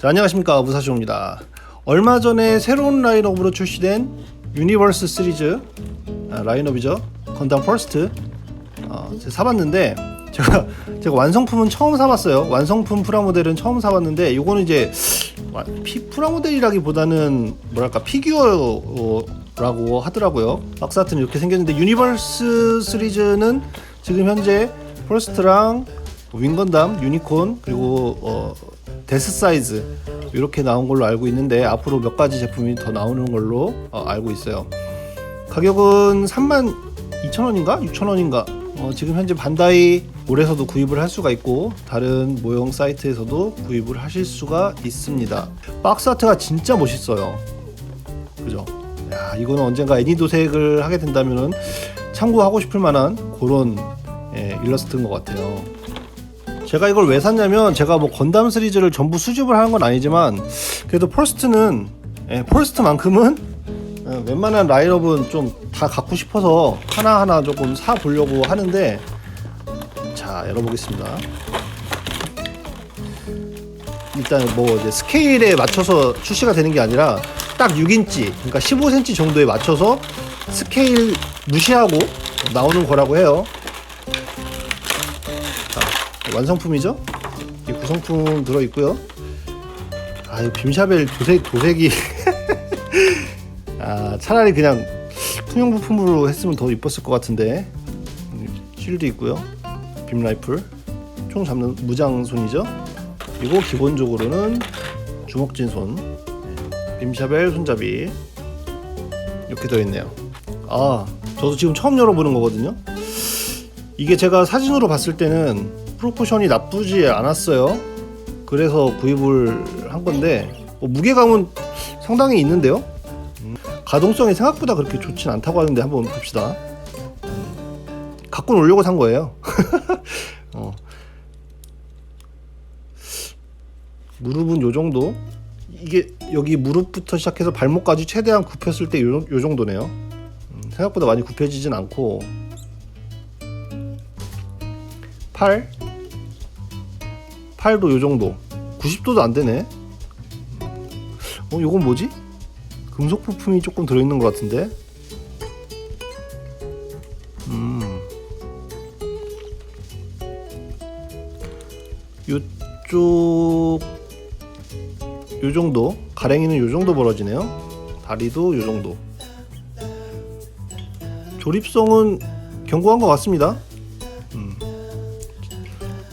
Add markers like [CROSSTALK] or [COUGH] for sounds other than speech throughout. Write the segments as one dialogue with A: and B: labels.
A: 자, 안녕하십니까. 무사시입니다. 얼마 전에 새로운 라인업으로 출시된 유니버스 시리즈 아, 라인업이죠. 건담 퍼스트. 어, 제가 사봤는데 [LAUGHS] 제가 제가 완성품은 처음 사봤어요. 완성품 프라모델은 처음 사봤는데 이거는 이제 와- 피, 프라모델이라기보다는 뭐랄까 피규어라고 하더라고요. 박스 아트는 이렇게 생겼는데 유니버스 시리즈는 지금 현재 퍼스트랑 윙건담, 유니콘 그리고 어, 데스 사이즈 이렇게 나온 걸로 알고 있는데 앞으로 몇 가지 제품이 더 나오는 걸로 어, 알고 있어요. 가격은 3만 2천 원인가 6천 원인가 어, 지금 현재 반다이 몰에서도 구입을 할 수가 있고 다른 모형 사이트에서도 구입을 하실 수가 있습니다. 박스 아트가 진짜 멋있어요. 그죠? 야 이거는 언젠가 애니 도색을 하게 된다면은 참고하고 싶을 만한 그런 예, 일러스트인 것 같아요. 제가 이걸 왜 샀냐면 제가 뭐 건담 시리즈를 전부 수집을 하는 건 아니지만 그래도 펄스트는 예, 펄스트만큼은 예, 웬만한 라인업은 좀 다 갖고 싶어서 하나하나 조금 사 보려고 하는데 자 열어보겠습니다. 일단 뭐 이제 스케일에 맞춰서 출시가 되는 게 아니라 딱 6인치 그러니까 15cm 정도에 맞춰서 스케일 무시하고 나오는 거라고 해요 완성품이죠? 이 구성품 들어 있고요. 아, 이 빔샤벨 도색 도색이 [LAUGHS] 아 차라리 그냥 통용 부품으로 했으면 더 이뻤을 것 같은데 음, 쉴드 있고요. 빔 라이플 총 잡는 무장 손이죠. 그리고 기본적으로는 주먹진 손, 네, 빔샤벨 손잡이 이렇게 들어 있네요. 아, 저도 지금 처음 열어보는 거거든요. 이게 제가 사진으로 봤을 때는 프로포션이 나쁘지 않았어요. 그래서 구입을 한 건데 뭐 무게감은 상당히 있는데요. 음, 가동성이 생각보다 그렇게 좋진 않다고 하는데 한번 봅시다. 음, 갖고 놀려고 산 거예요. [LAUGHS] 어. 무릎은 요 정도. 이게 여기 무릎부터 시작해서 발목까지 최대한 굽혔을 때 요, 요 정도네요. 음, 생각보다 많이 굽혀지진 않고 팔 팔도 요 정도. 90도도 안 되네. 어 요건 뭐지? 금속 부품이 조금 들어있는 것 같은데? 음. 요쪽 요 정도? 가랭이는 요 정도 벌어지네요. 다리도 요 정도. 조립성은 견고한 것 같습니다.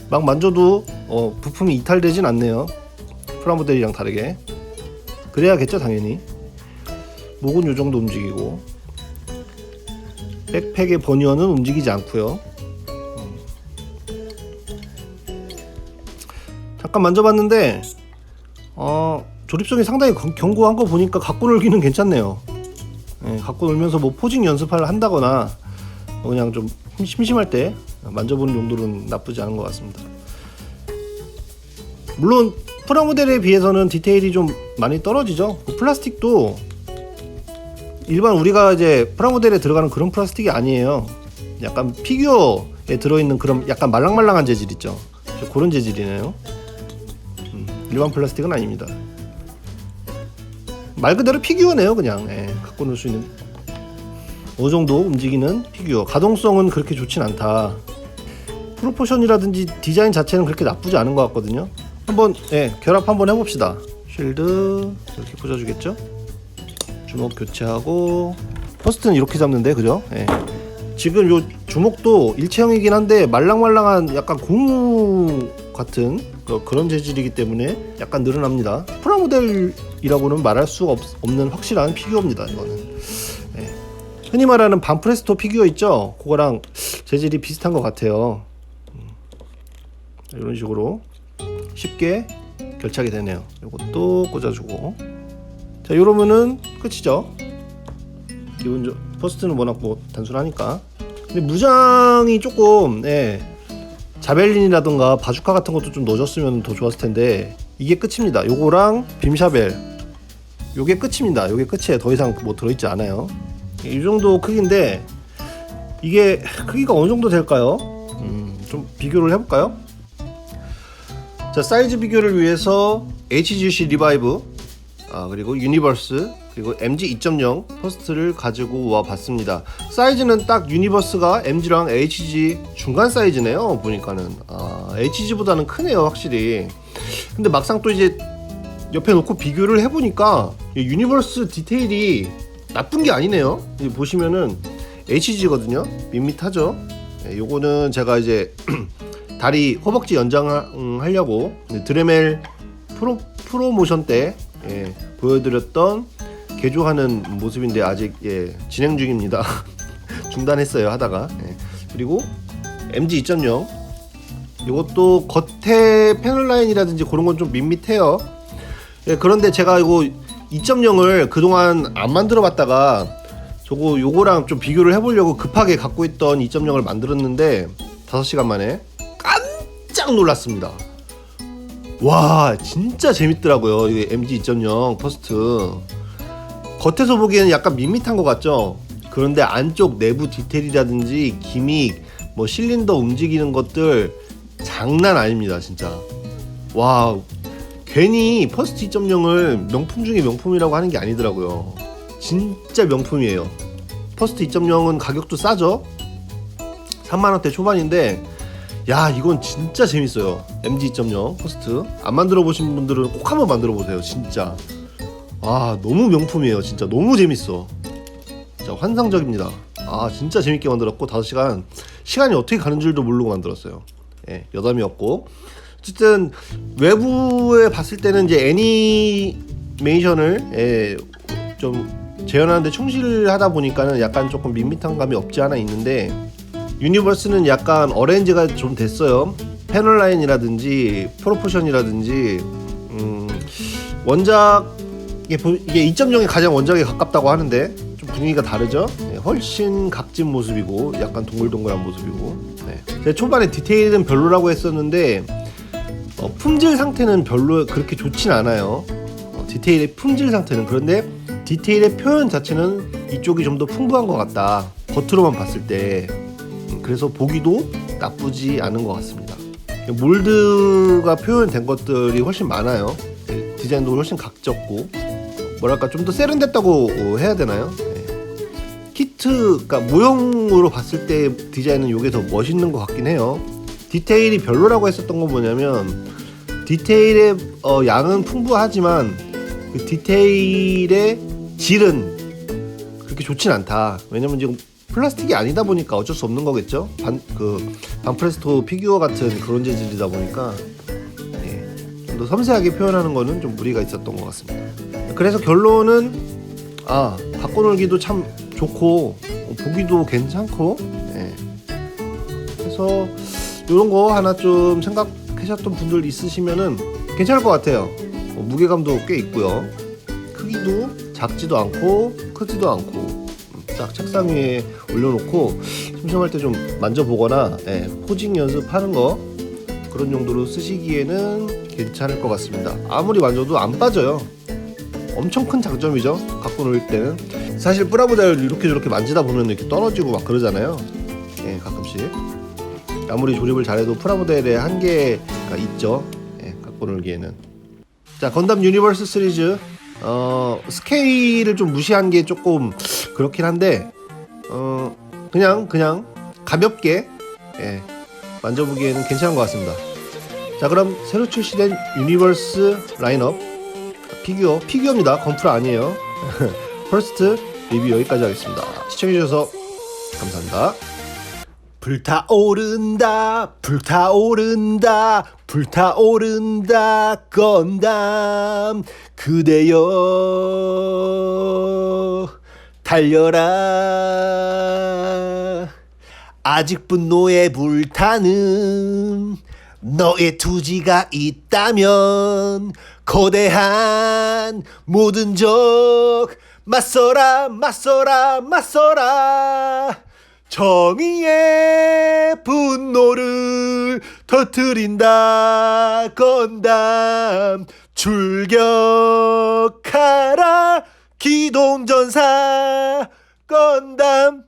A: 막 만져도 어, 부품이 이탈되진 않네요. 프라모델이랑 다르게. 그래야겠죠 당연히. 목은 요 정도 움직이고 백팩의 버니어는 움직이지 않고요. 음. 잠깐 만져봤는데 어, 조립성이 상당히 견- 견고한 거 보니까 갖고 놀기는 괜찮네요. 예, 갖고 놀면서 뭐 포징 연습을 한다거나 뭐 그냥 좀 심- 심심할 때 만져보는 용도로는 나쁘지 않은 것 같습니다. 물론 프라모델에 비해서는 디테일이 좀 많이 떨어지죠. 그 플라스틱도 일반 우리가 이제 프라모델에 들어가는 그런 플라스틱이 아니에요. 약간 피규어에 들어있는 그런 약간 말랑말랑한 재질 있죠. 저 그런 재질이네요. 음, 일반 플라스틱은 아닙니다. 말 그대로 피규어네요, 그냥 예, 갖고 놀 수 있는 어느 정도 움직이는 피규어. 가동성은 그렇게 좋진 않다. 프로포션이라든지 디자인 자체는 그렇게 나쁘지 않은 것 같거든요. 한번 예, 결합 한번 해봅시다. 쉴드 이렇게 꽂아주겠죠? 주먹 교체하고 퍼스트는 이렇게 잡는데 그죠? 예. 지금 요 주먹도 일체형이긴 한데 말랑말랑한 약간 고무 같은 그- 그런 재질이기 때문에 약간 늘어납니다. 프라모델이라고는 말할 수 없, 없는 확실한 피규어입니다. 이거는. 예. 흔히 말하는 반프레스토 피규어 있죠? 그거랑 재질이 비슷한 것 같아요. 음. 이런 식으로 쉽게 결착이 되네요. 이것도 꽂아주고 자 이러면은 끝이죠. 기본 퍼스트는 워낙 뭐 단순하니까. 근데 무장이 조금 예, 자벨린이라던가 바주카 같은 것도 좀 넣어줬으면 더 좋았을 텐데 이게 끝입니다. 요거랑 빔샤벨 요게 끝입니다. 요게 끝이에요. 더 이상 뭐 들어있지 않아요. 이 정도 크기인데 이게 크기가 어느 정도 될까요? 음, 좀 비교를 해볼까요? 자 사이즈 비교를 위해서 HGC 리바이브 아, 그리고 유니버스 그리고 MG 2.0 퍼스트를 가지고 와 봤습니다. 사이즈는 딱 유니버스가 MG랑 HG 중간 사이즈네요. 보니까는 아, HG보다는 크네요, 확실히. 근데 막상 또 이제 옆에 놓고 비교를 해보니까 이 유니버스 디테일이 나쁜 게 아니네요. 이 보시면은 HG거든요. 밋밋하죠. 예, 요거는 제가 이제 [CLEARS THROAT] 다리 허벅지 연장하려고 드레멜 프로 프로모션 때 예, 보여드렸던 개조하는 모습인데 아직 예, 진행 중입니다. [LAUGHS] 중단했어요 하다가 예. 그리고 MG 2.0 이것도 겉에 패널 라인이라든지 그런 건 좀 밋밋해요. 예, 그런데 제가 이거 2.0을 그동안 안 만들어 봤다가 저거 요거랑 좀 비교를 해보려고 급하게 갖고 있던 2.0을 만들었는데 5시간 만에 깜짝 놀랐습니다. 와 진짜 재밌더라고요. 이 MG 2.0 퍼스트. 겉에서 보기에는 약간 밋밋한 것 같죠? 그런데 안쪽 내부 디테일이라든지 기믹 뭐 실린더 움직이는 것들 장난 아닙니다 진짜. 와 괜히 퍼스트 2.0을 명품 중에 명품이라고 하는 게 아니더라고요. 진짜 명품이에요. 퍼스트 2.0은 가격도 싸죠? 3만원대 초반인데 야 이건 진짜 재밌어요. MG 2.0 포스트. 안 만들어 보신 분들은 꼭 한번 만들어 보세요 진짜. 아 너무 명품이에요 진짜. 너무 재밌어. 진짜 환상적입니다. 아 진짜 재밌게 만들었고 5시간. 시간이 어떻게 가는 줄도 모르고 만들었어요. 예 여담이었고. 어쨌든 외부에 봤을 때는 이제 애니메이션을 예, 좀 재현하는데 충실하다 보니까는 약간 조금 밋밋한 감이 없지 않아 있는데 유니버스는 약간 어렌지가 좀 됐어요. 패널 라인이라든지 프로포션이라든지 음, 원작 이게, 보- 이게 2.0이 가장 원작에 가깝다고 하는데 좀 분위기가 다르죠. 네, 훨씬 각진 모습이고 약간 동글동글한 모습이고. 네. 제가 초반에 디테일은 별로라고 했었는데 어, 품질 상태는 별로 그렇게 좋진 않아요. 어, 디테일의 품질 상태는 그런데 디테일의 표현 자체는 이쪽이 좀 더 풍부한 것 같다. 겉으로만 봤을 때 음, 그래서 보기도 나쁘지 않은 것 같습니다. 몰드가 표현된 것들이 훨씬 많아요. 네, 디자인도 훨씬 각졌고 뭐랄까 좀 더 세련됐다고 어, 해야 되나요? 네. 키트, 그러니까 모형으로 봤을 때 디자인은 이게 더 멋있는 것 같긴 해요. 디테일이 별로라고 했었던 건 뭐냐면 디테일의 어, 양은 풍부하지만 그 디테일의 질은 그렇게 좋진 않다. 왜냐면 지금 플라스틱이 아니다 보니까 어쩔 수 없는 거겠죠. 반 그 반프레스토 피규어 같은 그런 재질이다 보니까 예, 좀 더 섬세하게 표현하는 거는 좀 무리가 있었던 것 같습니다. 그래서 결론은 아 바꿔놀기도 참 좋고 어, 보기도 괜찮고 예. 그래서 이런 거 하나 좀 생각하셨던 분들 있으시면은 괜찮을 것 같아요. 어, 무게감도 꽤 있고요. 크기도 작지도 않고 크지도 않고 음, 딱 책상 위에 올려놓고 심심할 때 좀 만져보거나 예, 포징 연습하는 거 그런 용도로 쓰시기에는 괜찮을 것 같습니다. 아무리 만져도 안 빠져요. 엄청 큰 장점이죠. 갖고 놀 때는 사실 뿌라보다를 이렇게 저렇게 만지다 보면 이렇게 떨어지고 막 그러잖아요. 예, 가끔씩 아무리 조립을 잘해도 프라모델의 한계가 있죠. 예, 갖고 놀기에는 자 건담 유니버스 시리즈 어 스케일을 좀 무시한 게 조금 그렇긴 한데 어 그냥 그냥 가볍게 예, 만져보기에는 괜찮은 것 같습니다. 자 그럼 새로 출시된 유니버스 라인업 피규어 피규어입니다. 건프라 아니에요. [LAUGHS] 퍼스트 리뷰 여기까지 하겠습니다. 시청해주셔서 감사합니다. 불타오른다 불타오른다 불타오른다 건담 그대여 달려라. 아직 분노에 불타는 너의 투지가 있다면 거대한 모든 적 맞서라 맞서라 맞서라. 정의의 분노를 터뜨린다 건담 출격하라 기동전사 건담